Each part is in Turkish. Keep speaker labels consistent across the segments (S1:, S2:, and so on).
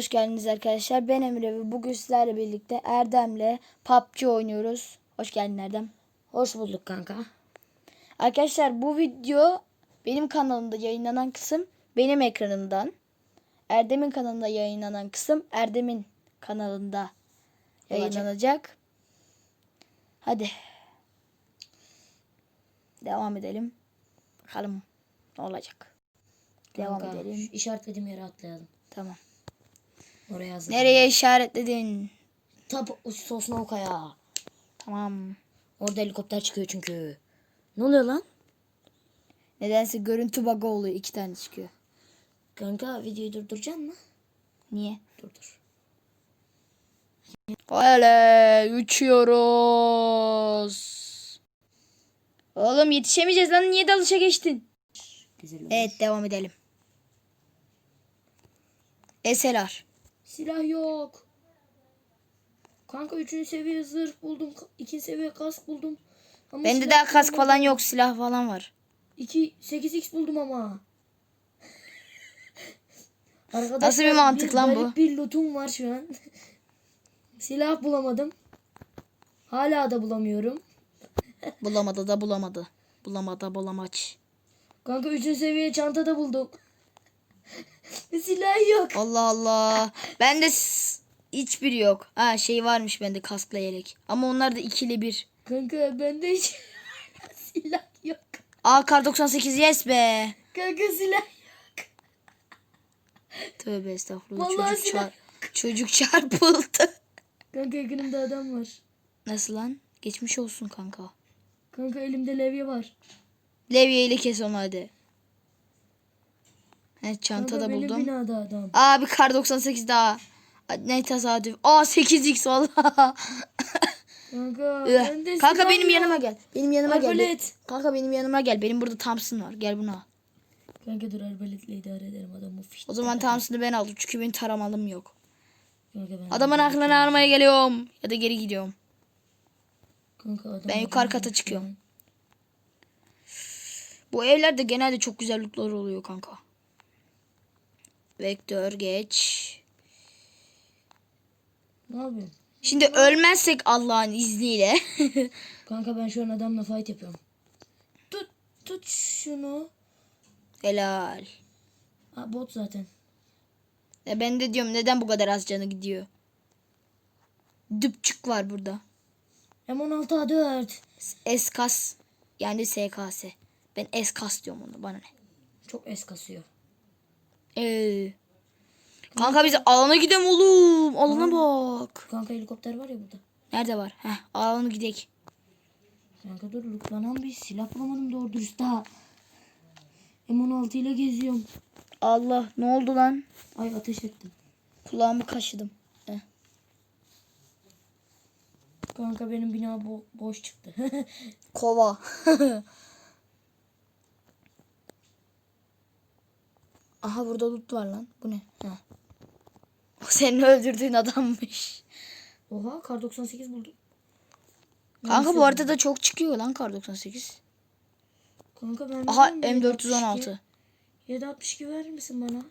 S1: hoş geldiniz arkadaşlar. Ben Emre ve bugün sizlerle birlikte Erdem'le PUBG oynuyoruz. Hoş geldin Erdem.
S2: Hoş bulduk kanka.
S1: Arkadaşlar bu video benim kanalımda yayınlanan kısım benim ekranımdan. Erdem'in kanalında yayınlanan kısım Erdem'in kanalında yayınlanacak. Hadi. Devam edelim. Bakalım ne olacak. Devam
S2: Kanka,
S1: edelim.
S2: işaretlediğim yere atlayalım.
S1: Tamam.
S2: Oraya hazır.
S1: Nereye işaretledin?
S2: Tap sosna okaya.
S1: Tamam.
S2: Orada helikopter çıkıyor çünkü. Ne oluyor lan?
S1: Nedense görüntü bug'ı oluyor. iki tane çıkıyor.
S2: Kanka videoyu durduracaksın mı?
S1: Niye?
S2: Durdur.
S1: Öyle uçuyoruz. Oğlum yetişemeyeceğiz lan. Niye dalışa geçtin?
S2: Güzel oldu.
S1: Evet devam edelim. SLR.
S2: Silah yok. Kanka 3. seviye zırh buldum. 2. seviye kask buldum. Ama
S1: Bende daha kask
S2: bulamadım.
S1: falan yok. Silah falan var.
S2: 2 8x buldum ama. Arkadaşlar,
S1: Nasıl bir mantık lan bu?
S2: Bir lootum var şu an. Silah bulamadım. Hala da bulamıyorum.
S1: Bulamadı da bulamadı. Bulamadı bulamaç.
S2: Kanka 3. seviye çanta da buldum. Silah yok.
S1: Allah Allah. Bende s- hiçbiri yok. Ha şey varmış bende kaskla yelek. Ama onlar da ikili bir.
S2: Kanka bende hiç silah yok.
S1: Aa kar 98 yes be.
S2: Kanka silah yok.
S1: Tövbe estağfurullah.
S2: Vallahi
S1: çocuk,
S2: silah-
S1: çar- çocuk çarpıldı.
S2: Kanka yakınımda adam var.
S1: Nasıl lan? Geçmiş olsun kanka.
S2: Kanka elimde levye var.
S1: Levye ile kes onu hadi. He çanta da buldum.
S2: binada adam.
S1: Aa bir kar 98 daha. Ne tesadüf. Aa 8x valla.
S2: Kanka bende
S1: kanka benim
S2: yok.
S1: yanıma gel. Benim yanıma gel.
S2: Arbalet.
S1: Kanka benim yanıma gel. Benim burada Thompson var. Gel bunu al.
S2: Kanka dur arbaletle idare ederim adamı.
S1: O zaman Thompson'ı ben aldım. Çünkü benim taramalım yok.
S2: Kanka ben
S1: Adamın aklını almaya geliyorum. Ya da geri gidiyorum.
S2: Kanka adam
S1: Ben yukarı kata çıkıyorum. Bu evlerde genelde çok güzel lootlar oluyor kanka. Vektör geç.
S2: Ne yapıyorsun?
S1: Şimdi ölmezsek Allah'ın izniyle.
S2: Kanka ben şu an adamla fight yapıyorum. Tut tut şunu.
S1: Helal.
S2: Ha bot zaten.
S1: Ya ben de diyorum neden bu kadar az canı gidiyor. Düpçük var burada.
S2: M16 A4.
S1: Eskas yani SKS. Ben eskas diyorum onu bana ne.
S2: Çok es kasıyor.
S1: Ee. Kanka biz alana gidelim oğlum. Alana bak.
S2: Kanka helikopter var ya burada.
S1: Nerede var? Heh, alana gidek.
S2: Kanka dur lütfen bir silah bulamadım doğru dürüst daha. M16 ile geziyorum.
S1: Allah ne oldu lan?
S2: Ay ateş ettim.
S1: Kulağımı kaşıdım. Heh.
S2: Kanka benim bina bo- boş çıktı.
S1: Kova. Aha burada loot var lan. Bu ne? Ha. O senin öldürdüğün adammış.
S2: Oha kar 98 buldum.
S1: Kanka bu arada da çok çıkıyor lan kar 98.
S2: Kanka ben
S1: Aha
S2: bilmiyorum,
S1: M416.
S2: 762 verir misin bana?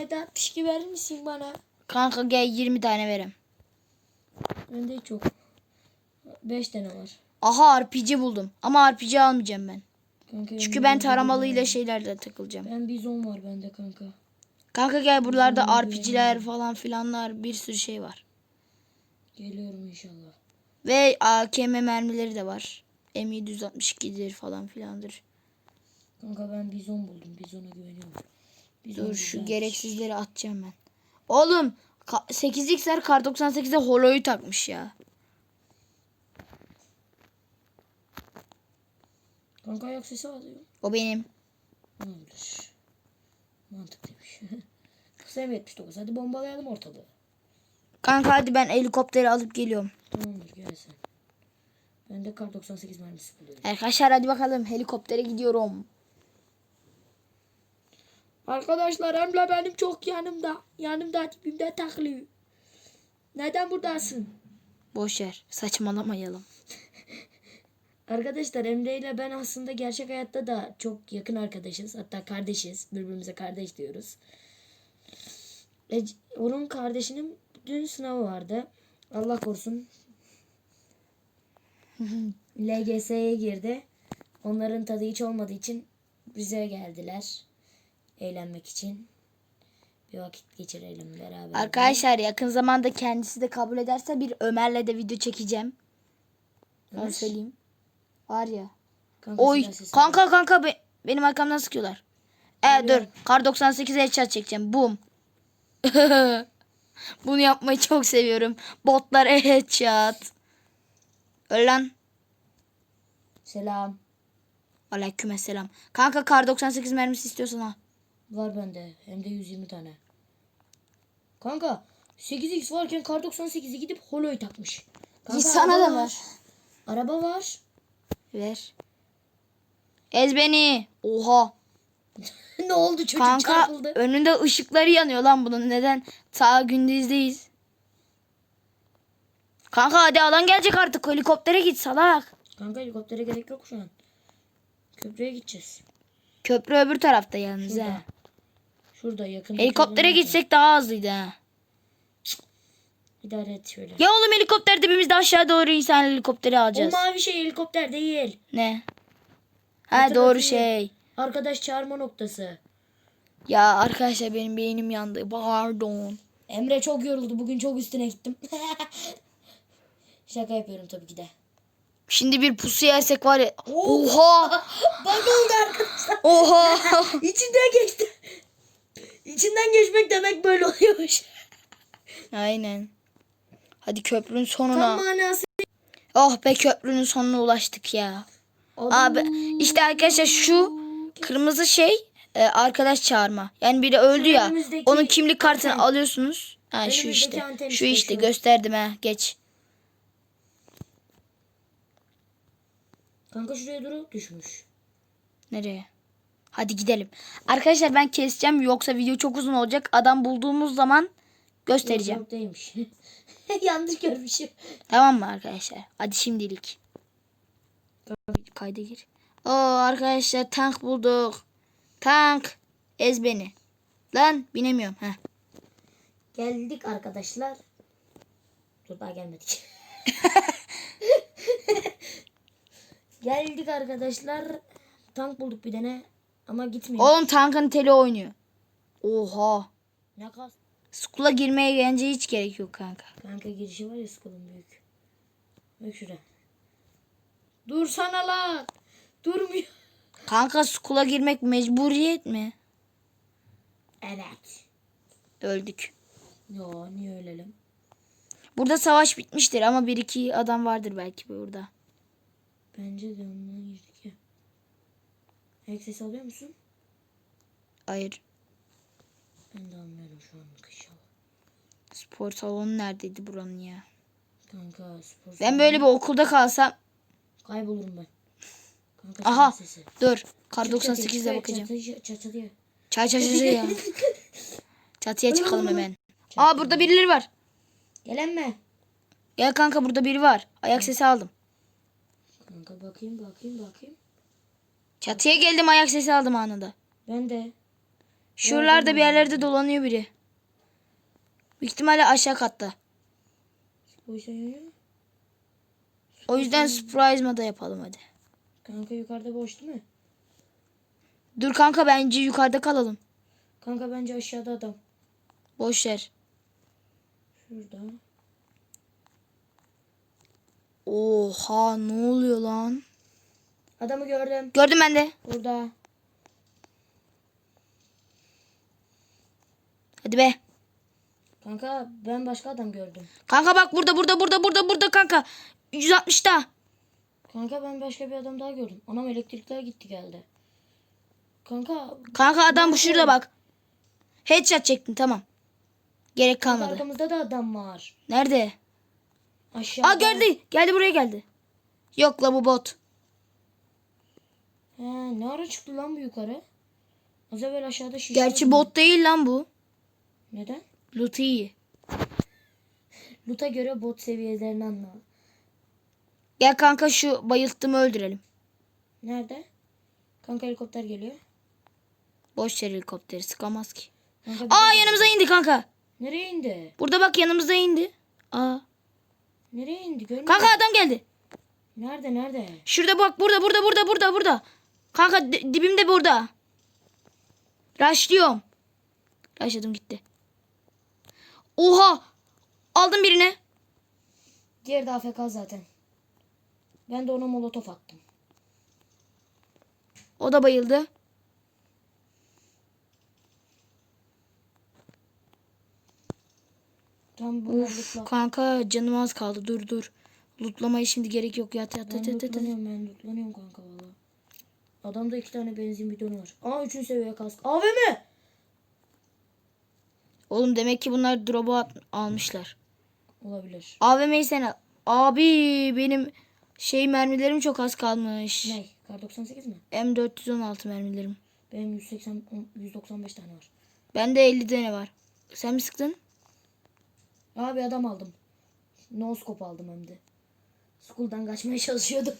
S2: 762 verir misin bana?
S1: Kanka gel 20 tane verem.
S2: Bende hiç yok. 5 tane var.
S1: Aha RPG buldum. Ama RPG almayacağım ben.
S2: Kanka
S1: Çünkü ben taramalıyla şeylerle takılacağım.
S2: Ben bizon var bende kanka.
S1: Kanka gel buralarda RPG'ler falan filanlar bir sürü şey var.
S2: Geliyorum inşallah.
S1: Ve AKM mermileri de var. M762'dir falan filandır.
S2: Kanka ben bizon buldum. Bizona güveniyorum. Bizon
S1: Dur şu
S2: güzelmiş.
S1: gereksizleri atacağım ben. Oğlum ka- 8x'ler kar 98'e holoyu takmış ya.
S2: Kanka ayak sesi alıyor.
S1: O benim.
S2: Olabilir. Mantıklıymış. Kısa M79. Hadi bombalayalım ortalığı.
S1: Kanka hadi ben helikopteri alıp geliyorum.
S2: Tamamdır gel sen. Ben de kar 98 mermisi buluyorum.
S1: Arkadaşlar hadi bakalım helikoptere gidiyorum.
S2: Arkadaşlar Emre benim çok yanımda. Yanımda dibimde takılıyor. Neden buradasın?
S1: Boş yer. Saçmalamayalım.
S2: Arkadaşlar Emre ile ben aslında gerçek hayatta da çok yakın arkadaşız. Hatta kardeşiz. Birbirimize kardeş diyoruz. Rec- onun kardeşinin dün sınavı vardı. Allah korusun. LGS'ye girdi. Onların tadı hiç olmadığı için bize geldiler. Eğlenmek için. Bir vakit geçirelim beraber.
S1: Arkadaşlar yakın zamanda kendisi de kabul ederse bir Ömer'le de video çekeceğim. Ben
S2: Ömer?
S1: söyleyeyim. Var ya.
S2: Kanka
S1: Oy kanka kanka be- benim arkamdan sıkıyorlar. E dur. Kar 98'e headshot çekeceğim. Boom. Bunu yapmayı çok seviyorum. Botlar headshot. Öl lan.
S2: Selam.
S1: Aleykümselam. Kanka kar 98 mermisi istiyorsan ha.
S2: Var bende. Hem de 120 tane. Kanka 8x varken kar 98'i gidip holoyu takmış. Kanka,
S1: sana da var.
S2: Araba var.
S1: Ver. Ez beni. Oha.
S2: ne oldu çocuk
S1: Kanka
S2: çarpıldı.
S1: önünde ışıkları yanıyor lan bunun. Neden? Ta gündüzdeyiz. Kanka hadi alan gelecek artık. Helikoptere git salak.
S2: Kanka helikoptere gerek yok şu an. Köprüye gideceğiz.
S1: Köprü öbür tarafta yalnız
S2: Şurada.
S1: ha.
S2: Şurada yakın.
S1: Helikoptere gitsek daha hızlıydı ha.
S2: İdare et şöyle.
S1: Ya oğlum helikopter dibimizde aşağı doğru insan helikopteri
S2: O
S1: alacağız.
S2: mavi şey helikopter değil.
S1: Ne? Ha
S2: Hatırlatayım.
S1: doğru şey.
S2: Arkadaş çağırma noktası.
S1: Ya arkadaşlar benim beynim yandı. Pardon.
S2: Emre çok yoruldu. Bugün çok üstüne gittim. Şaka yapıyorum tabii ki de.
S1: Şimdi bir pusu yersek var ya.
S2: Oo.
S1: Oha.
S2: Bak oldu arkadaşlar.
S1: Oha.
S2: İçinden geçti. İçinden geçmek demek böyle oluyormuş.
S1: Aynen. Hadi köprünün
S2: Tam
S1: sonuna.
S2: manası.
S1: Oh be köprünün sonuna ulaştık ya. Abi işte arkadaşlar şu kırmızı şey e, arkadaş çağırma. Yani biri öldü ya.
S2: önümüzdeki
S1: Onun kimlik kartını
S2: anten.
S1: alıyorsunuz. Ha şu işte. Şu
S2: işte
S1: işte
S2: şu.
S1: gösterdim ha. Geç.
S2: Kanka şuraya doğru düşmüş.
S1: Nereye? Hadi gidelim. Arkadaşlar ben keseceğim yoksa video çok uzun olacak. Adam bulduğumuz zaman göstereceğim.
S2: Yok. Yanlış görmüşüm.
S1: Tamam mı arkadaşlar? Hadi şimdilik. Kayda gir. Oo arkadaşlar tank bulduk. Tank. Ez beni. Lan binemiyorum. Heh.
S2: Geldik arkadaşlar. Dur daha gelmedik. Geldik arkadaşlar. Tank bulduk bir tane. Ama gitmiyor.
S1: Oğlum tankın teli oynuyor. Oha.
S2: Ne kas?
S1: Skula girmeye gelince hiç gerek yok kanka.
S2: Kanka girişi var ya sıkılın büyük. Bak şuraya. Dur sana lan. Durmuyor.
S1: Kanka skula girmek mecburiyet mi?
S2: Evet.
S1: Öldük.
S2: Yo niye ölelim?
S1: Burada savaş bitmiştir ama bir iki adam vardır belki burada.
S2: Bence de ondan girdik ya. Ayak sesi alıyor musun?
S1: Hayır.
S2: Ben de almıyorum şu anlık.
S1: Spor salonu neredeydi buranın ya?
S2: Kanka spor
S1: Ben böyle bir okulda kalsam.
S2: Kaybolurum ben. Kanka
S1: Aha.
S2: sesi.
S1: Dur. Kar
S2: Çık çatıya,
S1: 98'de
S2: çık,
S1: bakacağım.
S2: Çatıya, çatıya.
S1: Çay çay çay çay ya. Çatıya çıkalım hemen. Aa burada birileri var.
S2: Gelen mi?
S1: Gel kanka burada biri var. Ayak sesi aldım.
S2: Kanka bakayım bakayım bakayım.
S1: Çatıya geldim ayak sesi aldım anında.
S2: Ben de.
S1: Şuralarda bir yerlerde dolanıyor biri. Büyük ihtimalle aşağı katta.
S2: Yanıyor mu?
S1: O yüzden surprise moda yapalım hadi.
S2: Kanka yukarıda boş değil mi?
S1: Dur kanka bence yukarıda kalalım.
S2: Kanka bence aşağıda adam.
S1: Boş yer.
S2: Şurada.
S1: Oha ne oluyor lan?
S2: Adamı gördüm.
S1: Gördüm ben de.
S2: Burada.
S1: Hadi be.
S2: Kanka ben başka adam gördüm.
S1: Kanka bak burada burada burada burada burada kanka. 160'ta.
S2: Kanka ben başka bir adam daha gördüm. Anam elektrikler gitti geldi. Kanka
S1: Kanka adam bu şurada bak. Headshot çektin tamam. Gerek kalmadı.
S2: arkamızda da adam var.
S1: Nerede?
S2: Aşağıda.
S1: Aa geldi. Geldi buraya geldi. Yok la bu bot.
S2: He, ne ara çıktı lan bu yukarı? Az evvel aşağıda şişti.
S1: Gerçi bot değil lan bu.
S2: Neden?
S1: Loot iyi.
S2: Loot'a göre bot seviyelerini anla.
S1: Gel kanka şu bayılttığımı öldürelim.
S2: Nerede? Kanka helikopter geliyor.
S1: Boş yer helikopteri sıkamaz ki.
S2: Kanka,
S1: Aa yanımıza indi kanka.
S2: Nereye indi?
S1: Burada bak yanımızda indi. Aa.
S2: Nereye indi? Görmüyor
S1: Kanka adam geldi.
S2: Nerede nerede?
S1: Şurada bak burada burada burada burada burada. Kanka di- dibimde burada. Raşlıyorum. Raşladım gitti. Oha. Aldım birine.
S2: Diğeri de AFK zaten. Ben de ona molotof attım.
S1: O da bayıldı.
S2: Tam lootla.
S1: kanka canım az kaldı. Dur dur. Lootlamaya şimdi gerek yok. Yat yat yat yat.
S2: lootlanıyorum ben lootlanıyorum kanka valla. Adamda iki tane benzin bidonu var. Aa üçüncü seviye kask. AVM!
S1: Oğlum demek ki bunlar drop'u almışlar.
S2: Olabilir.
S1: AVM'yi sen al. Abi benim şey mermilerim çok az kalmış.
S2: Ne? Kar 98 mi?
S1: M416 mermilerim.
S2: Benim 180 195 tane var.
S1: Bende 50 tane var. Sen mi sıktın?
S2: Abi adam aldım. No scope aldım hem de. School'dan kaçmaya çalışıyordum.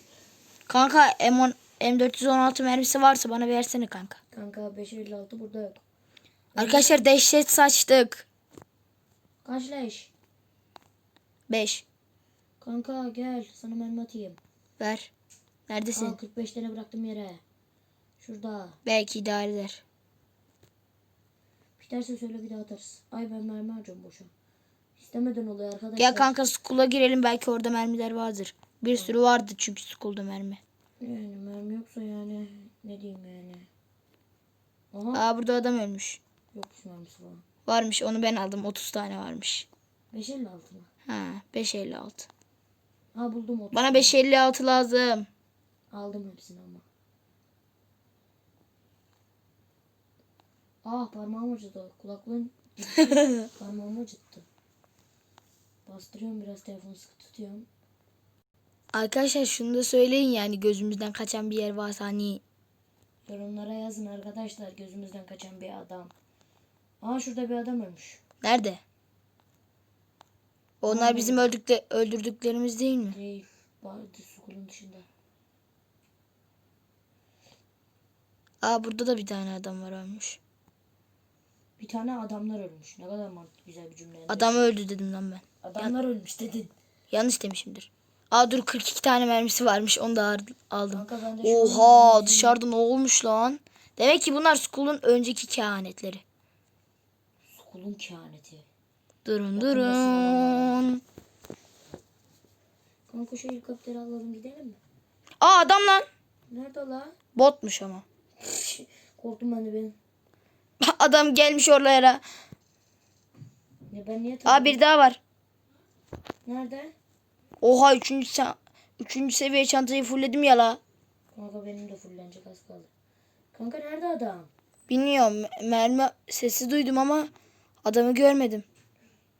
S1: Kanka M10 M416 mermisi varsa bana versene kanka.
S2: Kanka 556 burada yok.
S1: Arkadaşlar dehşet saçtık.
S2: Kaç leş?
S1: 5.
S2: Kanka gel sana mermi atayım.
S1: Ver. Neredesin?
S2: Al 45 tane bıraktım yere. Şurada.
S1: Belki idare eder.
S2: Biterse söyle bir daha atarız. Ay ben mermi harcıyorum boşa. İstemeden oluyor arkadaşlar.
S1: Gel kanka school'a girelim belki orada mermiler vardır. Bir sürü vardı çünkü school'da mermi.
S2: Yani mermi yoksa yani ne diyeyim yani. Aha
S1: Aa burada adam ölmüş.
S2: Yokmuş mermisi falan.
S1: Varmış onu ben aldım 30 tane varmış.
S2: 556 mı?
S1: Ha 556.
S2: Ha buldum 30.
S1: Bana 556 lazım.
S2: Aldım hepsini ama. Ah parmağım acıdı. Kulaklığın parmağım acıttı. Bastırıyorum biraz telefonu sıkı tutuyorum.
S1: Arkadaşlar şunu da söyleyin yani gözümüzden kaçan bir yer varsa hani
S2: Yorumlara yazın arkadaşlar gözümüzden kaçan bir adam. Aa şurada bir adam ölmüş.
S1: nerede? Onlar bizim öldükle öldürdüklerimiz değil mi?
S2: Değil. Sukulun dışında.
S1: Aa burada da bir tane adam var ölmüş.
S2: Bir tane adamlar ölmüş. Ne kadar mantıklı güzel bir cümle.
S1: Adam öldü dedim lan ben.
S2: Adamlar ölmüş dedin.
S1: Yanlış demişimdir. Aa dur 42 tane mermisi varmış onu da ar- aldım.
S2: Kanka ben de şu
S1: Oha dışarıda ne olmuş lan? Demek ki bunlar Skull'un önceki kehanetleri.
S2: Sukulun kehaneti.
S1: Durun durun.
S2: Kanka şu helikopteri alalım gidelim mi?
S1: Aa adam lan.
S2: Nerede la?
S1: Botmuş ama.
S2: Korktum ben de ben.
S1: Adam gelmiş oralara.
S2: Ya ben niye
S1: Aa bir daha var.
S2: Nerede?
S1: Oha üçüncü, se- üçüncü seviye çantayı fullledim ya la.
S2: Kanka benim de fullenecek az kaldı. Kanka nerede adam?
S1: Bilmiyorum mermi sesi duydum ama adamı görmedim.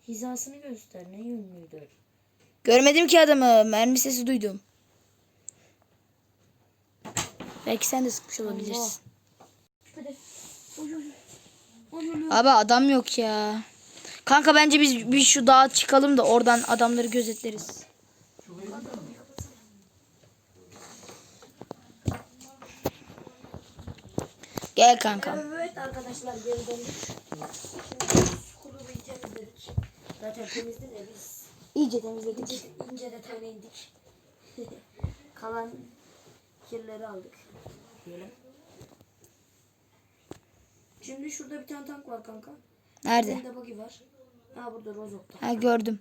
S2: Hizasını göster. Ne yönlüydü?
S1: Görmedim ki adamı. Mermi sesi duydum. Belki sen de sıkmış olabilirsin. Abi adam yok ya. Kanka bence biz bir şu dağa çıkalım da oradan adamları gözetleriz. Gel kanka.
S2: Evet arkadaşlar geri döndük. Bir temizledik. Zaten temizdi de biz
S1: İyice temizledik.
S2: ince, ince detayına indik. Kalan kirleri aldık. Diyelim. Şimdi şurada bir tane tank var kanka.
S1: Nerede?
S2: Elinde buggy var. Ha burada Rozok'ta.
S1: Ha gördüm.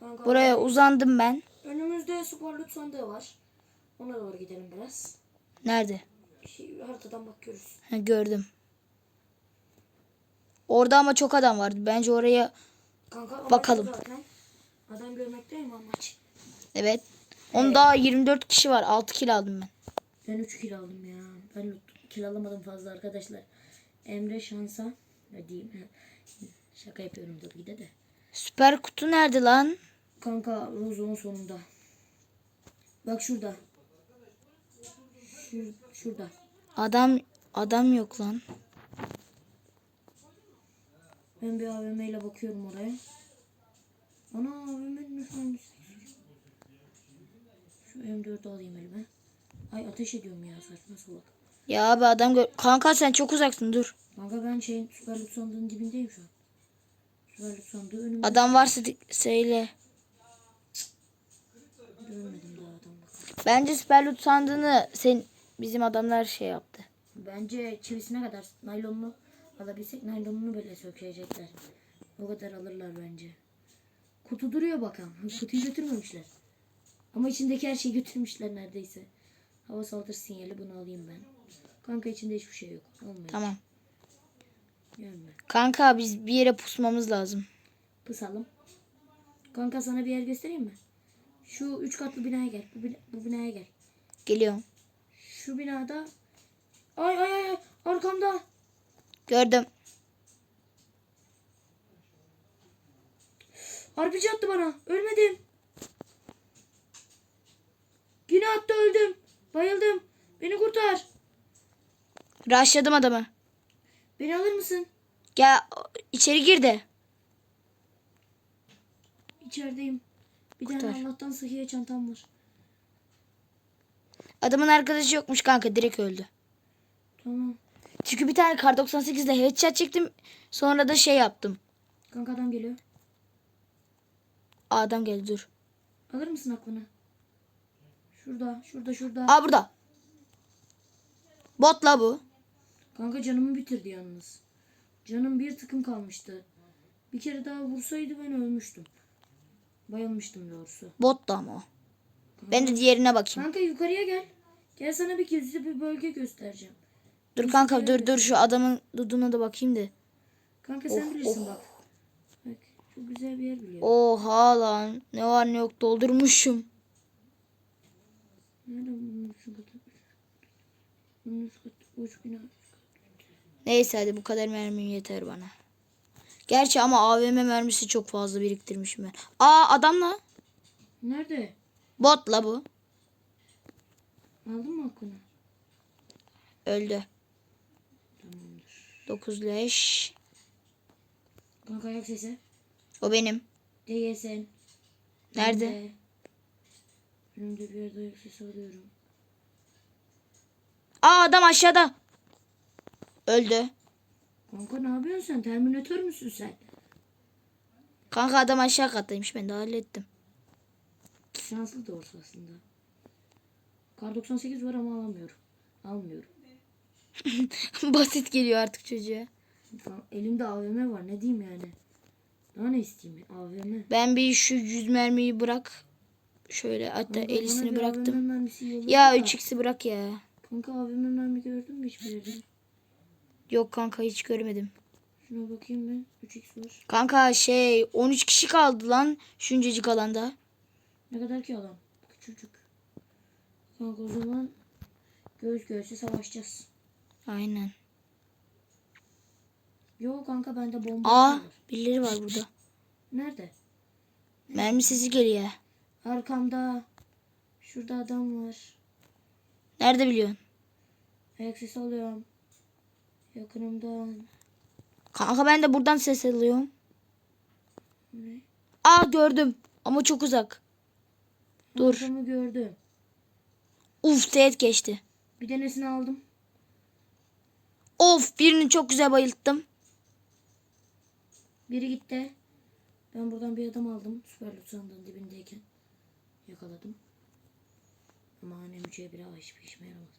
S2: Kanka
S1: Buraya uzandım ben.
S2: önümüzde spor lüt sandığı var. Ona doğru gidelim biraz.
S1: Nerede?
S2: Şey, haritadan bakıyoruz.
S1: Ha gördüm. Orada ama çok adam vardı. Bence oraya
S2: Kanka
S1: Bakalım.
S2: Zaten. Adam görmekteyim amaç.
S1: evet. Onda 24 kişi var. 6 kilo aldım ben.
S2: Ben 3 kilo aldım ya. Ben kilo alamadım fazla arkadaşlar. Emre şansa diyeyim. Şaka yapıyorum tabii ki de de.
S1: Süper kutu nerede lan?
S2: Kanka Rozo'nun sonunda. Bak şurada. Şur, şurada.
S1: Adam adam yok lan.
S2: Ben bir AVM ile bakıyorum oraya. Ana AVM'nin efendisi. Şu M4'ü alayım elime. Ay ateş ediyorum ya saçma salak.
S1: Ya abi adam gör. Kanka sen çok uzaksın dur.
S2: Kanka ben şeyin süper loot sandığının dibindeyim şu an. Böyle sandığı önümde
S1: Adam varsa söyle.
S2: görmedim daha adam.
S1: Bence süper loot sandığını sen bizim adamlar şey yaptı.
S2: Bence çivisine kadar naylonunu alabilsek naylonunu böyle sökecekler. O kadar alırlar bence. Kutu duruyor bakalım. Kutuyu götürmemişler. Ama içindeki her şeyi götürmüşler neredeyse. Hava saldırı sinyali bunu alayım ben. Kanka içinde hiçbir şey yok. Almayın.
S1: Tamam.
S2: Gelme.
S1: Kanka biz bir yere pusmamız lazım.
S2: Pısalım. Kanka sana bir yer göstereyim mi? Şu üç katlı binaya gel. Bu, bina- bu binaya gel.
S1: Geliyorum.
S2: Şu binada. Ay ay ay. Arkamda.
S1: Gördüm.
S2: RPG attı bana. Ölmedim. Yine attı öldüm. Bayıldım. Beni kurtar.
S1: Rushladım adamı.
S2: Beni alır mısın?
S1: Gel içeri gir de.
S2: İçerideyim. Bir
S1: Kurtar.
S2: tane Allah'tan sıhhiye çantam var.
S1: Adamın arkadaşı yokmuş kanka direkt öldü.
S2: Tamam.
S1: Çünkü bir tane kar 98'de headshot çektim. Sonra da şey yaptım.
S2: Kanka adam geliyor.
S1: Aa, adam geldi dur.
S2: Alır mısın aklını? Şurada, şurada, şurada.
S1: Aa burada. Bot la bu.
S2: Kanka canımı bitirdi yalnız. Canım bir tıkım kalmıştı. Bir kere daha vursaydı ben ölmüştüm. Bayılmıştım doğrusu.
S1: Bot da ama o. Ben de diğerine bakayım.
S2: Kanka yukarıya gel. Gel sana bir gizli bir bölge göstereceğim.
S1: Dur kanka dur dur şu adamın duduna da bakayım da.
S2: Kanka sen
S1: Oh,
S2: bilirsin bak. Bak çok güzel bir yer biliyorum.
S1: Oha lan. Ne var ne yok doldurmuşum. Neyse hadi bu kadar mermim yeter bana. Gerçi ama AVM mermisi çok fazla biriktirmişim ben. Aa adamla.
S2: Nerede?
S1: Bot la bu.
S2: Aldın mı aklını?
S1: Öldü.
S2: Tamamdır.
S1: 9 leş.
S2: Kanka ayak sesi.
S1: O benim.
S2: DGS'n.
S1: Nerede?
S2: Önümde. Önümde bir yerde ayak sesi alıyorum.
S1: Aa adam aşağıda. Öldü.
S2: Kanka ne yapıyorsun sen? Terminatör müsün sen?
S1: Kanka adam aşağı kattaymış ben de hallettim.
S2: Şanslı doğrusu aslında. Kar 98 var ama alamıyorum. Almıyorum.
S1: Basit geliyor artık çocuğa.
S2: Elimde AVM var ne diyeyim yani. Daha ne isteyeyim? AVM.
S1: Ben bir şu yüz mermiyi bırak. Şöyle hatta
S2: Kanka, bana
S1: 50'sini
S2: bir
S1: bıraktım. Ya
S2: da.
S1: 3x'i bırak ya.
S2: Kanka AVM mermi gördün mü hiçbir yerde?
S1: Yok kanka hiç görmedim.
S2: Şuna bakayım ben. 3x var.
S1: Kanka şey 13 kişi kaldı lan şuncacık alanda.
S2: Ne kadar ki adam? Küçücük. Kanka o zaman göğüs göğüse savaşacağız.
S1: Aynen.
S2: Yo kanka bende bomba
S1: Aa
S2: var.
S1: birileri var burada.
S2: Nerede?
S1: Mermi sesi geliyor.
S2: Arkamda. Şurada adam var.
S1: Nerede biliyorsun?
S2: Ayak sesi alıyorum. Yakınımdan.
S1: Kanka ben de buradan ses alıyorum.
S2: Ne?
S1: Aa gördüm ama çok uzak. Dur.
S2: Adamı gördüm.
S1: Uf teğet geçti.
S2: Bir tanesini aldım.
S1: Of birini çok güzel bayılttım.
S2: Biri gitti. Ben buradan bir adam aldım. Süper loot sandığın dibindeyken. Yakaladım. Ama annem üçe bir hava hiçbir işime yaramadı.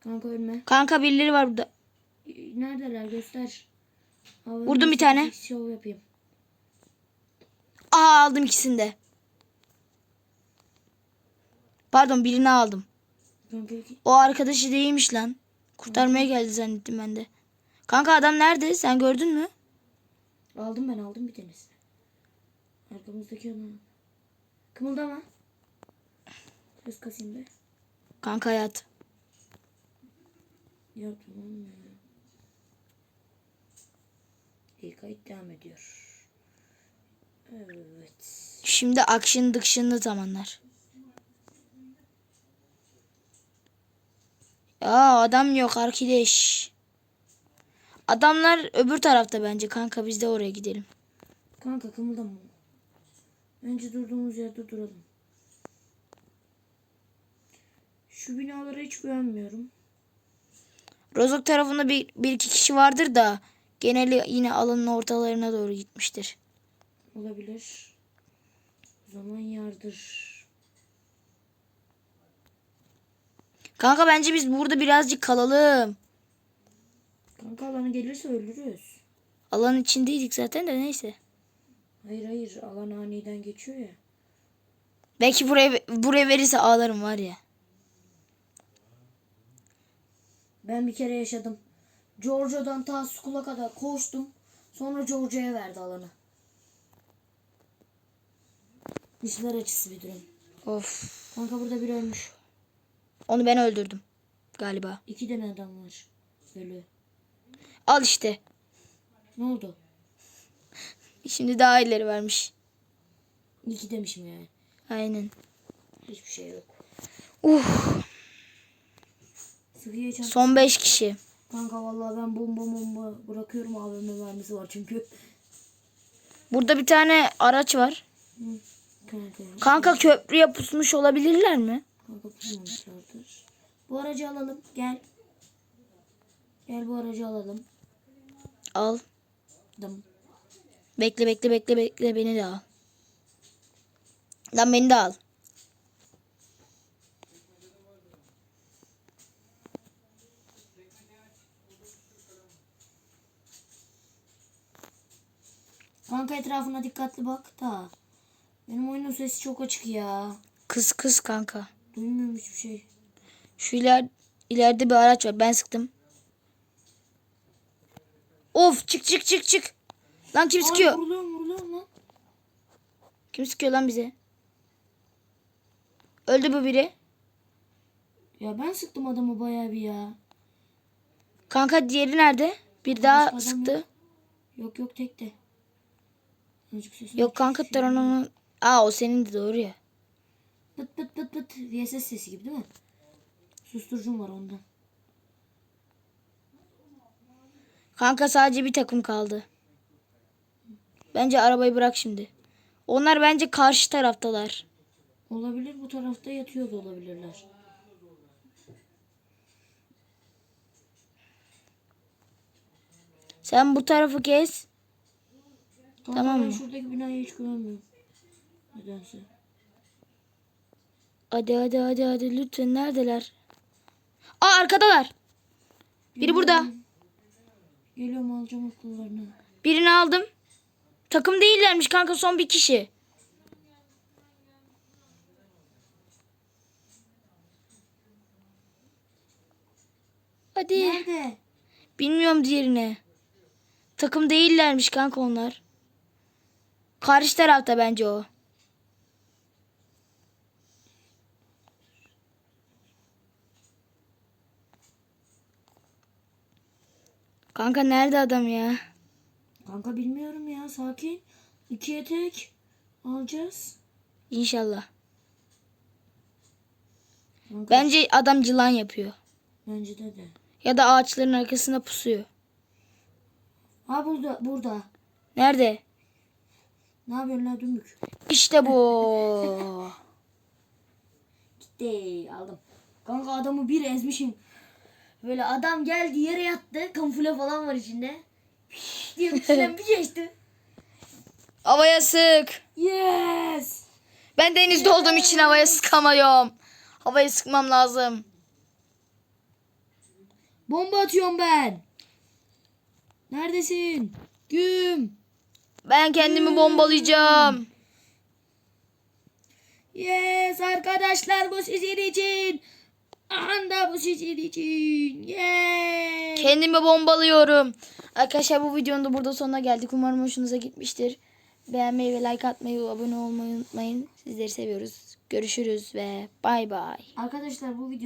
S2: Kanka ölme.
S1: Kanka birileri var burada.
S2: Neredeler göster. Abi,
S1: Vurdum bir tane.
S2: Show yapayım.
S1: Aa aldım ikisini de. Pardon birini aldım.
S2: Kanka
S1: O arkadaşı değilmiş lan. Kurtarmaya geldi zannettim ben de. Kanka adam nerede? Sen gördün mü?
S2: aldım ben aldım bir tanesini. Arkamızdaki adam. Kımıldama. Göz kasayım be.
S1: Kanka hayat.
S2: Ya tamam ya. İyi kayıt devam ediyor. Evet.
S1: Şimdi action dıkşınlı zamanlar. Ya adam yok arkadaş. Adamlar öbür tarafta bence kanka biz de oraya gidelim.
S2: Kanka kımıldama. Bence durduğumuz yerde duralım. Şu binalara hiç güvenmiyorum.
S1: Rozok tarafında bir, bir iki kişi vardır da Geneli yine alanın ortalarına doğru gitmiştir.
S2: Olabilir. O zaman yardır.
S1: Kanka bence biz burada birazcık kalalım.
S2: Kanka alanı gelirse öldürürüz.
S1: Alanın içindeydik zaten de neyse.
S2: Hayır hayır alan aniden geçiyor ya.
S1: Belki buraya buraya verirse ağlarım var ya.
S2: Ben bir kere yaşadım. Giorgio'dan ta Skull'a kadar koştum. Sonra Giorgio'ya verdi alanı. İşler açısı bir durum.
S1: Of.
S2: Kanka burada biri ölmüş.
S1: Onu ben öldürdüm galiba.
S2: İki tane adam var. Ölü.
S1: Al işte.
S2: Ne oldu?
S1: Şimdi daha ileri vermiş.
S2: İki demişim yani.
S1: Aynen.
S2: Hiçbir şey yok. Sıkıya çan.
S1: Son 5 kişi.
S2: Kanka vallahi ben bomba bomba bırakıyorum AVM mermisi var çünkü.
S1: Burada bir tane araç var.
S2: Hı. Kanka.
S1: Kanka köprüye pusmuş olabilirler mi?
S2: Kanka bulmamışlardır. Bu aracı alalım. Gel. Gel bu aracı alalım.
S1: Al.
S2: Dım.
S1: Bekle bekle bekle bekle beni de al. Lan beni de al.
S2: Kanka etrafına dikkatli bak da. Benim oyunun sesi çok açık ya.
S1: Kız kız kanka.
S2: Duymuyorum hiçbir şey.
S1: Şu iler, ileride bir araç var. Ben sıktım. Of çık çık çık çık. Lan kim
S2: Ay,
S1: sıkıyor?
S2: vuruluyorum vuruluyorum lan.
S1: Kim sıkıyor lan bize? Öldü bu biri.
S2: Ya ben sıktım adamı bayağı bir ya.
S1: Kanka diğeri nerede? Bir daha
S2: adam
S1: sıktı.
S2: Yok yok tek de. Azıcık sesini
S1: Yok kanka. Taranon'un... Aa o senin de doğru ya.
S2: VSS sesi gibi değil mi? Susturucum var ondan.
S1: Kanka sadece bir takım kaldı. Bence arabayı bırak şimdi. Onlar bence karşı taraftalar.
S2: Olabilir bu tarafta yatıyor da olabilirler.
S1: Sen bu tarafı kes.
S2: Kanka
S1: Tamam
S2: ben
S1: mı?
S2: şuradaki binaya hiç güvenmiyorum. Nedense.
S1: Hadi hadi hadi hadi lütfen neredeler? Aa arkadalar. Biri burada.
S2: Geliyorum alacağım akıllarını.
S1: Birini aldım. Takım değillermiş kanka son bir kişi. Hadi.
S2: Nerede?
S1: Bilmiyorum diğerine. Takım değillermiş kanka onlar. Karşı tarafta bence o. Kanka nerede adam ya?
S2: Kanka bilmiyorum ya sakin. İkiye tek. Alacağız.
S1: İnşallah.
S2: Kanka,
S1: Bence adam cılan yapıyor.
S2: Bence de de.
S1: Ya da ağaçların arkasında pusuyor.
S2: Ha burada burada.
S1: Nerede?
S2: Ne yapıyorsun lan dümbük?
S1: İşte bu.
S2: Gitti aldım. Kanka adamı bir ezmişim. Böyle adam geldi yere yattı. Kamufle falan var içinde. Piş diye üstünden bir geçti.
S1: Havaya sık.
S2: Yes.
S1: Ben denizde olduğum için havaya sıkamıyorum. Havaya sıkmam lazım.
S2: Bomba atıyorum ben. Neredesin? Güm.
S1: Ben kendimi bombalayacağım.
S2: Yes arkadaşlar bu sizin için. Anda bu sizin için. Yes.
S1: Kendimi bombalıyorum. Arkadaşlar bu videonun da burada sonuna geldik. Umarım hoşunuza gitmiştir. Beğenmeyi ve like atmayı, abone olmayı unutmayın. Sizleri seviyoruz. Görüşürüz ve bay bay.
S2: Arkadaşlar bu videonun